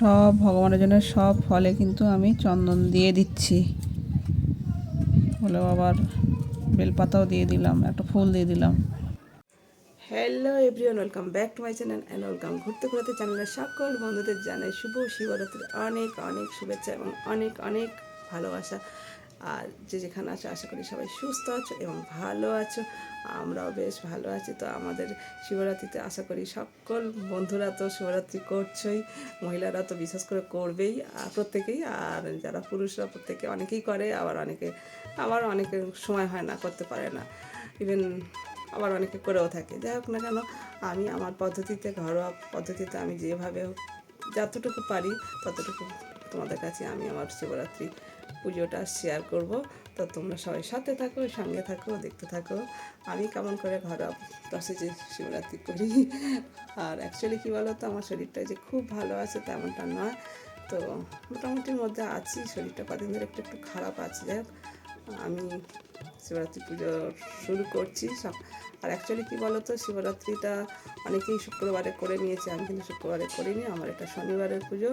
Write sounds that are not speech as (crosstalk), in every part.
সব ভগবানের জন্য সব ফলে কিন্তু আমি চন্দন দিয়ে দিচ্ছি। হলেও আবার বেলপাতাও দিয়ে দিলাম, একটা ফুল দিয়ে দিলাম। Hello everyone welcome back to my channel and welcome ঘুরতে ঘুরতে চ্যানেলের সকল বন্ধুদের জানাই শুভ শিবরাত্রির অনেক অনেক শুভেচ্ছা এবং অনেক অনেক ভালোবাসা। আর যে যেখানে আছো, আশা করি সবাই সুস্থ আছো এবং ভালো আছো। আমরাও বেশ ভালো আছি। তো আমাদের শিবরাত্রিতে আশা করি সকল বন্ধুরা তো শিবরাত্রি করছই, মহিলারা তো বিশেষ করে করবেই আর প্রত্যেকেই। আর যারা পুরুষরা প্রত্যেকে অনেকেই করে, আবার অনেকে আবার অনেকে সময় হয় না, করতে পারে না। ইভেন আবার অনেকে করেও থাকে। যাই হোক না কেন, আমি আমার পদ্ধতিতে, ঘরোয়া পদ্ধতিতে আমি যেভাবে যতটুকু পারি, ততটুকু তোমাদের কাছে আমি আমার শিবরাত্রি পুজোটা শেয়ার করব। তো তোমরা সবাই সাথে থাকো সঙ্গে থাকো, দেখতে থাকো। আমি কেমন করে ঘরোয়া প্রসেসে শিবরাত্রি করি? আর অ্যাকচুয়ালি কী বলো তো আমার শরীরটা যে খুব ভালো আছে তেমনটা নয়। তো মোটামুটির মধ্যে আছি, শরীরটা কদিন ধরে একটু একটু খারাপ আছে, যাই আমি শিবরাত্রি পুজো শুরু করছি সব। আর অ্যাকচুয়ালি কী বলো তো শিবরাত্রিটা অনেকেই শুক্রবারে করে নিয়েছে, আমি কিন্তু শুক্রবারে করিনি, আমার এটা শনিবারের পুজো।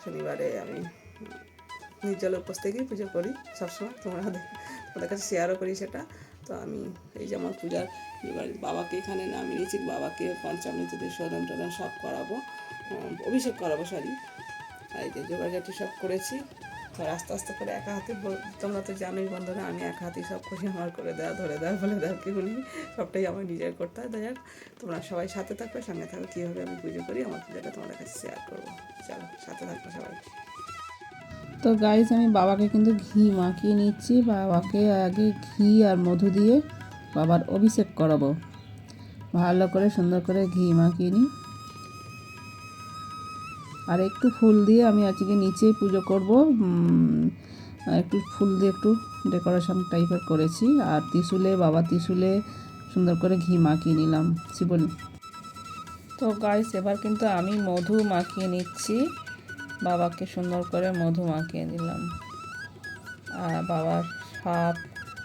শনিবারে আমি নির্জল উপোস থেকেই পুজো করি সবসময় তোমরা তোমাদের কাছে শেয়ারও করি সেটা। তো আমি এই যে আমার পূজার এবার বাবাকে এখানে নামিয়ে নিয়েছি বাবাকে পঞ্চামৃত দিয়ে শোধন টোধন সব করাবো অভিষেক করাবো সরি এই যে যোগাযোগটি সব করেছি, তো আস্তে আস্তে করে একা হাতে তোমরা তো জানোই বন্ধুরা, আমি একা হাতেই সব করি, আমার করে দেওয়া, ধরে দেওয়া, বলে দেওয়া, কি বলি, সবটাই আমার নিজের করতে হয়, যাই হোক। তোমরা সবাই সাথে থাকবে, সঙ্গে থাকো, কীভাবে আমি পুজো করি, আমার পুজোটা তোমাদের কাছে শেয়ার করব। চলো, সাথে থাকো সবাই। তো গাইস আমি বাবাকে কিন্তু ঘি মাখিয়ে নিচ্ছি। বাবাকে আগে ঘি আর মধু দিয়ে বাবার অভিষেক করাবো। ভালো করে, সুন্দর করে ঘি মাখিয়ে নিই। আর একটু ফুল দিয়ে আমি আজকে নিচেই পুজো করব। একটু ফুল দিয়ে একটু ডেকোরেশন টাইপের করেছি। আর ত্রিশুলে, বাবা ত্রিশুলে সুন্দর করে ঘি মাখিয়ে নিলাম। শিবন তো গাইস এবার কিন্তু আমি মধু মাখিয়ে নিচ্ছি। বাবাকে সুন্দর করে মধু মাখিয়ে দিলাম। আর বাবার সাপ,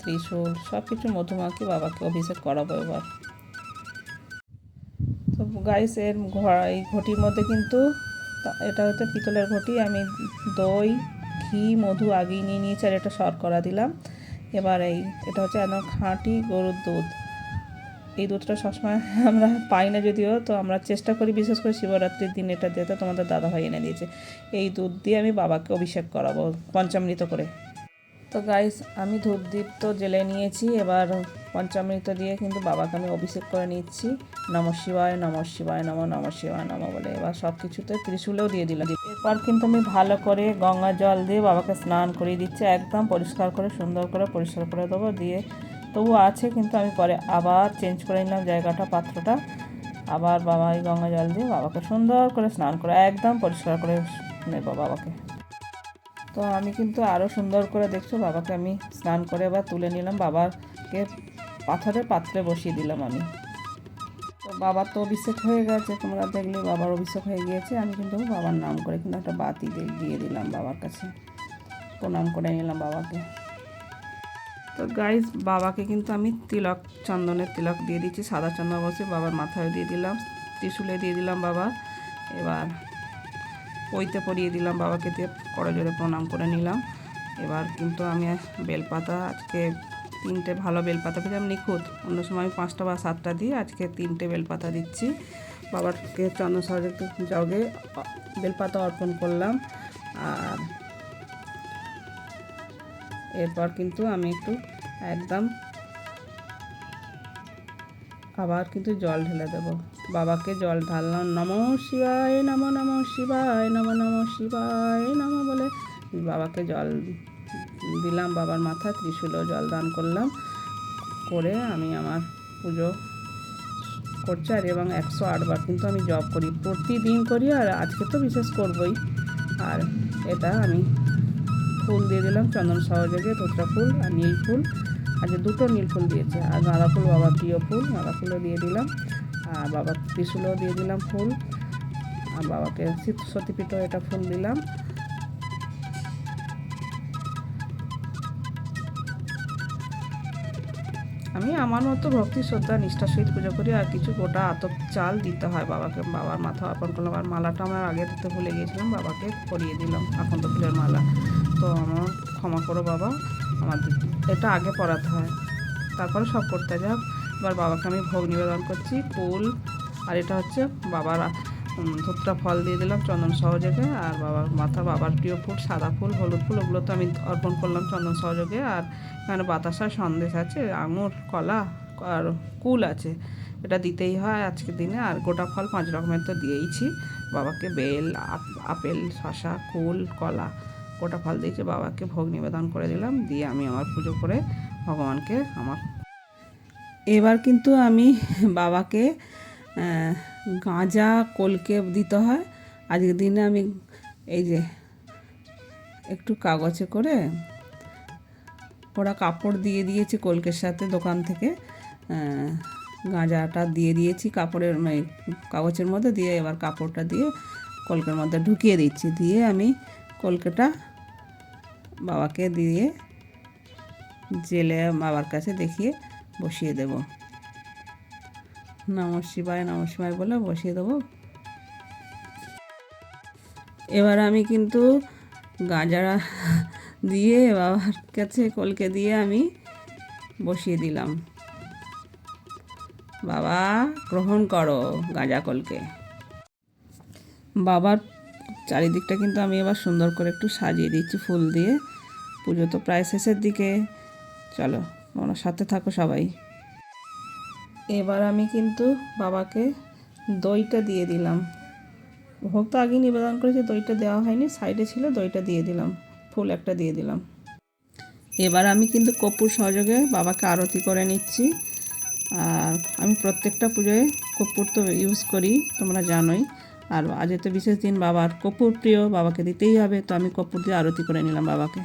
ত্রিশূল সব কিছু মধু মাখিয়ে বাবাকে অভিষেক করাবো এবার। তো গাইস এর এই ঘটির মধ্যে কিন্তু এটা হচ্ছে পিতলের ঘটি। আমি দই, ঘি, মধু আগেই নিয়ে নিয়েছি আর এটা শর্করা দিলাম। এবার এই এটা হচ্ছে একদম খাঁটি গরুর দুধ। এই দুধটা সবসময় (laughs) আমরা পাই না যদিও, তো আমরা চেষ্টা করি বিশেষ করে শিবরাত্রির দিন এটা দিতে। তোমাদের দাদা ভাই এনে দিয়েছে। এই দুধ দিয়ে আমি বাবাকে অভিষেক করাবো পঞ্চামৃত করে। তো গাইস আমি ধূপদীপ তো জেলে নিয়েছি। এবার পঞ্চামৃত দিয়ে কিন্তু বাবাকে আমি অভিষেক করে নিচ্ছি। নম শিবায় নম শিবায়, নম নম শিবায়, নম বলে। এবার সব কিছুতে ত্রিশূলেও দিয়ে দিলাম। এরপর কিন্তু আমি ভালো করে গঙ্গা জল দিয়ে বাবাকে স্নান করিয়ে দিচ্ছি। একদম পরিষ্কার করে, সুন্দর করে পরিষ্কার করে দেবো। দিয়ে তবু আছে, কিন্তু আমি পরে আবার চেঞ্জ করে নিলাম জায়গাটা, পাত্রটা। আবার বাবা এই গঙ্গা জল দিয়ে বাবাকে সুন্দর করে স্নান করে একদম পরিষ্কার করে নেব বাবাকে। তো আমি কিন্তু আরও সুন্দর করে দেখছ, বাবাকে আমি স্নান করে এবার তুলে নিলাম, বাবাকে পাথরের পাত্রে বসিয়ে দিলাম আমি। তো বাবার তো অভিষেক হয়ে গেছে, তোমরা দেখলে বাবার অভিষেক হয়ে গিয়েছে, আমি কিন্তু বাবার নাম করে কিন্তু একটা বাতি দিয়ে দিলাম বাবার কাছে। প্রণাম করে নিলাম বাবাকে। তো গাইজ বাবাকে কিন্তু আমি তিলক চন্দনের তিলক দিয়ে দিচ্ছি, সাদা চন্দন বসে বাবার মাথায় দিয়ে দিলাম, ত্রিশুলে দিয়ে দিলাম বাবা। এবার পইতে পরিয়ে দিলাম বাবাকে দিয়ে করে জোরে প্রণাম করে নিলাম। এবার কিন্তু আমি বেলপাতা, আজকে তিনটে ভালো বেলপাতা পেলাম নিখুঁত। অন্য সময় আমি পাঁচটা বা সাতটা দিই আজকে তিনটে বেলপাতা দিচ্ছি। বাবাকে চন্দন একটু জগে বেলপাতা অর্পণ করলাম। আর এরপর কিন্তু আমি একটু একদম আবার কিন্তু জল ঢেলে দেবো। বাবাকে জল ঢাললাম, নম শিবায়, নম নম শিবায়, নম নম শিবায়, নম বলে বাবাকে জল দিলাম। বাবার মাথা ত্রিশূলও জল দান করলাম। করে আমি আমার পুজো করছি। আর এবং একশো আটবার কিন্তু আমি জব করি। প্রতিদিন করি আর আজকে তো বিশেষ করবই। আর এটা আমি ফুল দিয়ে দিলাম, চন্দন সহযোগে ধোত্রা ফুল আর নীল ফুল। আজকে দুটো নীল ফুল দিয়েছে, আর গাঁদা ফুল বাবার প্রিয় ফুল, গাঁদা ফুলও দিয়ে দিলাম, আর বাবার ত্রিশুলও দিয়ে দিলাম ফুল, আর বাবাকে শীত- সতীপীঠও এটা ফুল দিলাম। আমি আমার মতো ভক্তি, শ্রদ্ধা নিষ্ঠার সহিত পুজো করি, আর কিছু গোটা আতপ চাল দিতে হয় বাবাকে। বাবার মাথা অর্পণ করলাম, আর মালাটা আমার আগে দিতে ভুলে গিয়েছিলাম, বাবাকে পরিয়ে দিলাম, আকন্দ ফুলের মালা। তো আমার ক্ষমা করো বাবা আমার এটা আগে পরাতে হয়। তারপরে সব করতে যাব এবার বাবাকে আমি ভোগ নিবেদন করছি, ফুল, আর এটা হচ্ছে বাবার ধূপটা ফল দিয়ে দিলাম চন্দন সহযোগে, আর বাবার মাথা, বাবার প্রিয় ফুল, সাদা ফুল, হলুদ ফুল, ওগুলো তো আমি অর্পণ করলাম চন্দন সহযোগে, আর এখানে বাতাসা সন্দেশ আছে, আঙুর, কলা, আর কুল আছে। এটা দিতেই হয় আজকের দিনে, আর গোটা ফল পাঁচ রকমের তো দিয়েইছি। বাবাকে বেল, আপ- আপেল শশা কুল, কলা গোটা ফল দিয়েছি, বাবাকে ভোগ নিবেদন করে দিলাম, দিয়ে আমি আমার পুজো করে ভগবানকে আমার এবার কিন্তু আমি বাবাকে গাঁজা কলকে দিতে হয়। আজকের দিনে আমি এই যে একটু কাগজে করে ওরা কাপড় দিয়ে দিয়েছি কলকের সাথে দোকান থেকে গাঁজাটা দিয়ে দিয়েছি কাপড়ের মানে কাগজের মধ্যে দিয়ে এবার কাপড়টা দিয়ে কলকের মধ্যে ঢুকিয়ে দিচ্ছি। দিয়ে আমি কলকেটা বাবাকে দিয়ে জেলে বাবার কাছে দেখিয়ে বসিয়ে দেব। নম শিবায় বলে বসিয়ে দেবো। এবার আমি কিন্তু গাঁজারা দিয়ে বাবার কাছে কলকে দিয়ে আমি বসিয়ে দিলাম। বাবা, গ্রহণ করো গাঁজা কলকে। বাবার চারিদিকটা কিন্তু আমি এবার সুন্দর করে একটু সাজিয়ে দিচ্ছি ফুল দিয়ে। পুজো তো প্রায় শেষের দিকে। চলো, তোমরা সাথে থাকো সবাই। এবার আমি কিন্তু বাবাকে দইটা দিয়ে দিলাম। ভোগ তো আগেই নিবেদন করেছি, দইটা দেওয়া হয়নি, সাইডে ছিল, দইটা দিয়ে দিলাম, ফুল একটা দিয়ে দিলাম। এবার আমি কিন্তু কর্পূর সহযোগে বাবাকে আরতি করে নিচ্ছি। আর আমি প্রত্যেকটা পুজোয় কর্পূর তো ইউজ করি, তোমরা জানোই। আর আজ তো বিশেষ দিন বাবার কর্পূর প্রিয়, বাবাকে দিতেই হবে। তো আমি কর্পূর দিয়ে আরতি করে নিলাম বাবাকে।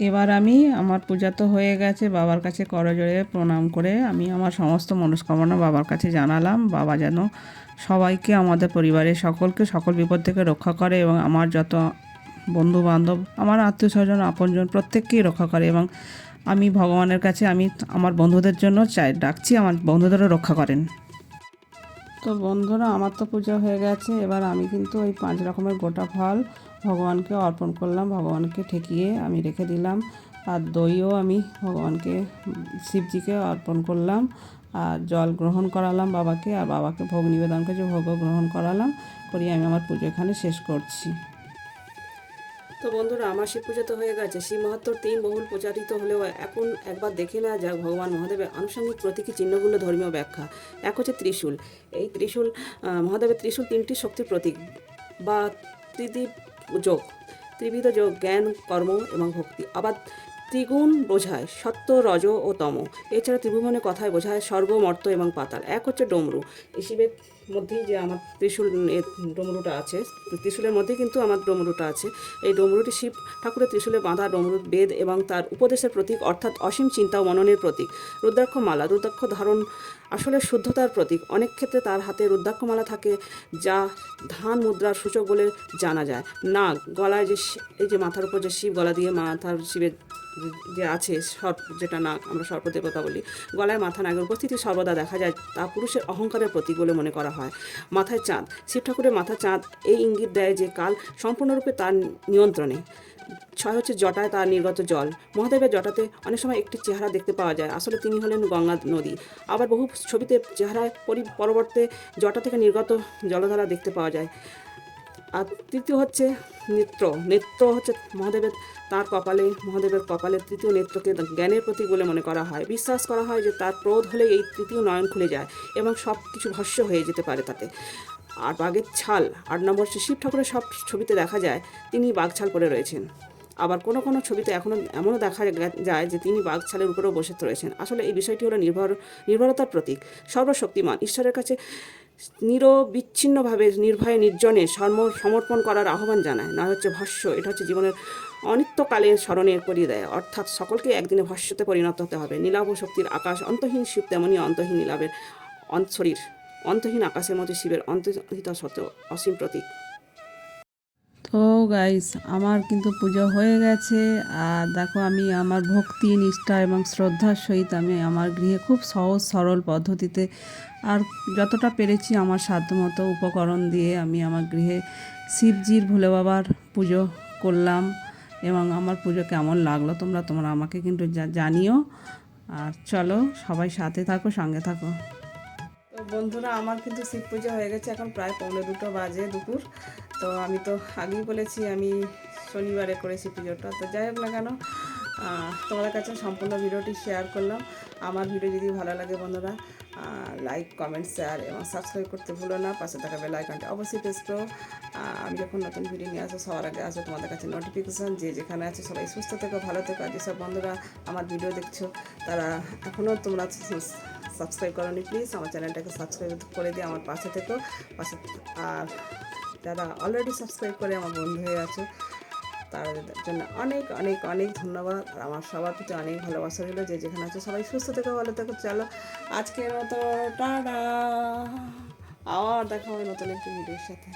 এবার আমি, আমার পূজা তো হয়ে গেছে, বাবার কাছে করজোড়ে প্রণাম করে আমি আমার সমস্ত মনস্কামনা বাবার কাছে জানালাম। বাবা যেন সবাইকে, আমাদের পরিবারের সকলকে, সকল বিপদ থেকে রক্ষা করে এবং আমার যত বন্ধু বান্ধব আমার আত্মীয় স্বজন আপনজন প্রত্যেককেই রক্ষা করে এবং আমি ভগবানের কাছে, আমি আমার বন্ধুদের জন্য চাই, ডাকছি, আমার বন্ধুদেরও রক্ষা করেন। তো বন্ধুরা, আমার তো পূজা হয়ে গেছে। এবার আমি কিন্তু ওই পাঁচ রকমের গোটা ফল ভগবানকে অর্পণ করলাম, ভগবানকে ঠেকিয়ে আমি রেখে দিলাম। আর দইও আমি ভগবানকে, শিবজিকে অর্পণ করলাম। আর জল গ্রহণ করালাম বাবাকে। আর বাবাকে ভোগ নিবেদন করে ভোগও গ্রহণ করালাম, করিয়ে আমি আমার পুজো এখানে শেষ করছি। তো বন্ধুরা, আমার শিব পুজো তো হয়ে গেছে। শিব মহাত্মর তিন বহুল প্রচারিত হলেও এখন একবার দেখে নেওয়া যাক ভগবান মহাদেবের আনুষঙ্গিক প্রতীকী চিহ্নগুলো ধর্মীয় ব্যাখ্যা। এক হচ্ছে ত্রিশূল। এই ত্রিশূল মহাদেবের ত্রিশূল তিনটি শক্তির প্রতীক বা ত্রিদীপ যোগ। ত্রিবিধ যোগ, জ্ঞান, কর্ম এবং ভক্তি। আবার ত্রিগুণ বোঝায় সত্য, রজ ও তম। এছাড়া ত্রিভুবনের কথায় বোঝায় স্বর্গ, মর্ত এবং পাতাল। এক হচ্ছে ডমরু। এই শিবের মধ্যেই যে আমার ত্রিশূল ডমরুটা আছে, ত্রিশূলের মধ্যে কিন্তু আমার ডমরুটা আছে। এই ডমরুটি শিব ঠাকুরের ত্রিশূলে বাঁধা ডমরু বেদ এবং তার উপদেশের প্রতীক, অর্থাৎ অসীম চিন্তা ও মননের প্রতীক। রুদ্রাক্ষ মালা রুদ্রাক্ষ ধারণ আসলে শুদ্ধতার প্রতীক। অনেক ক্ষেত্রে তার হাতে রুদ্রাক্ষমালা থাকে, যা ধান মুদ্রার সূচক বলে জানা যায়। নাগ, গলায় যে এই যে মাথার উপর যে শিব গলা দিয়ে মাথার শিবের যে- আছে, সর্প, যেটা নাগ আমরা সর্পদেবতা বলি, গলায় মাথা নাগের উপস্থিতি সর্বদা দেখা যায়, তা পুরুষের অহংকারের প্রতীক বলে মনে করা হয়। মাথায় চাঁদ, শিব ঠাকুরের মাথা চাঁদ এই ইঙ্গিত দেয় যে কাল সম্পূর্ণরূপে তার নিয়ন্ত্রণে। ছয় হচ্ছে জটায় তার নির্গত জল। মহাদেবের জটাতে অনেক সময় একটি চেহারা দেখতে পাওয়া যায়। আসলে তিনি হলেন গঙ্গা নদী। আবার বহু ছবিতে চেহারায় পরি, পরবর্তী জটা থেকে নির্গত জলধারা দেখতে পাওয়া যায়। তৃতীয় হচ্ছে নেত্র। নেত্র হচ্ছে মহাদেবের, তার কপালে, মহাদেবের কপালে তৃতীয় নেত্রকে জ্ঞানের প্রতীক বলে মনে করা হয়। বিশ্বাস করা হয় যে তার ক্রোধ হলে এই তৃতীয় নয়ন খুলে যায় এবং সব কিছু ভস্য হয়ে যেতে পারে তাতে। আর বাঘের ছাল, আট নম্বর শিব ঠাকুরের সব ছবিতে দেখা যায় তিনি বাঘ ছাল পরে রয়েছেন। আবার কোনো কোনো ছবিতে এখনও এমনও দেখা যায় যে তিনি বাঘ ছালের উপরেও বসে রয়েছেন। আসলে এই বিষয়টি হলো নির্ভর, নির্ভরতার প্রতীক। সর্বশক্তিমান, ঈশ্বরের কাছে নিরবিচ্ছিন্নভাবে নির্ভয়ে নির্জনে সর্ম, সমর্পণ করার আহ্বান জানায়। না হচ্ছে ভাষ্য, এটা হচ্ছে জীবনের অনিত্যকালে স্মরণে করিয়ে দেয়। অর্থাৎ সকলকে একদিনে ভাষ্যতে পরিণত হতে হবে। নীলাভ শক্তির আকাশ অন্তহীন শিব তেমনই অন্তহীন নীলাভের শরীর, অন্তহীন আকাশের মতো শিবের অন্তহিত সত্য অসীম প্রতীক। তো গাইস আমার কিন্তু পুজো হয়ে গেছে। আর দেখো আমি আমার ভক্তি, নিষ্ঠা এবং শ্রদ্ধার সহিত আমি আমার গৃহে খুব সহজ, সরল পদ্ধতিতে আর যতটা পেরেছি আমার সাধ্যমতো উপকরণ দিয়ে আমি আমার গৃহে শিবজির ভোলে বাবার পুজো করলাম এবং আমার পুজো কেমন লাগল তোমরা তোমরা আমাকে কিন্তু জানিও। আর চলো সবাই সাথে থাকো, সঙ্গে থাকো। তো বন্ধুরা, আমার কিন্তু শিব পুজো হয়ে গেছে এখন প্রায় পৌনে দুটো বাজে দুপুর। তো আমি তো আগেই বলেছি, আমি শনিবারে করেছি পুজোটা। তো যাই হোক না কেন তোমাদের কাছে সম্পূর্ণ ভিডিওটি শেয়ার করলাম। আমার ভিডিও যদি ভালো লাগে বন্ধুরা লাইক কমেন্ট শেয়ার এবং সাবস্ক্রাইব করতে ভুলো না। পাশে থাকা বেল আইকনটা অবশ্যই প্রেস করো। আমি যখন নতুন ভিডিও নিয়ে আসব, সবার আগে আসব তোমাদের কাছে নোটিফিকেশান যে যেখানে আছে সবাই সুস্থ থেকো, ভালো থেকো। আর যেসব বন্ধুরা আমার ভিডিও দেখছ, তারা এখনও তোমরা সাবস্ক্রাইব করোনি প্লিজ আমার চ্যানেলটাকে সাবস্ক্রাইব করে দিয়ে আমার পাশে থেকো। পাশে, আর যারা অলরেডি সাবস্ক্রাইব করে আমার বন্ধু হয়ে আছে তাদের জন্য অনেক অনেক অনেক ধন্যবাদ। আর আমার সবার প্রতি অনেক ভালোবাসা রইল, যে যেখানে আছে সবাই সুস্থ থেকো, ভালো থেকো, চলো আজকের মতো, টাটা! আবার দেখা হবে নতুন একটি ভিডিওর সাথে।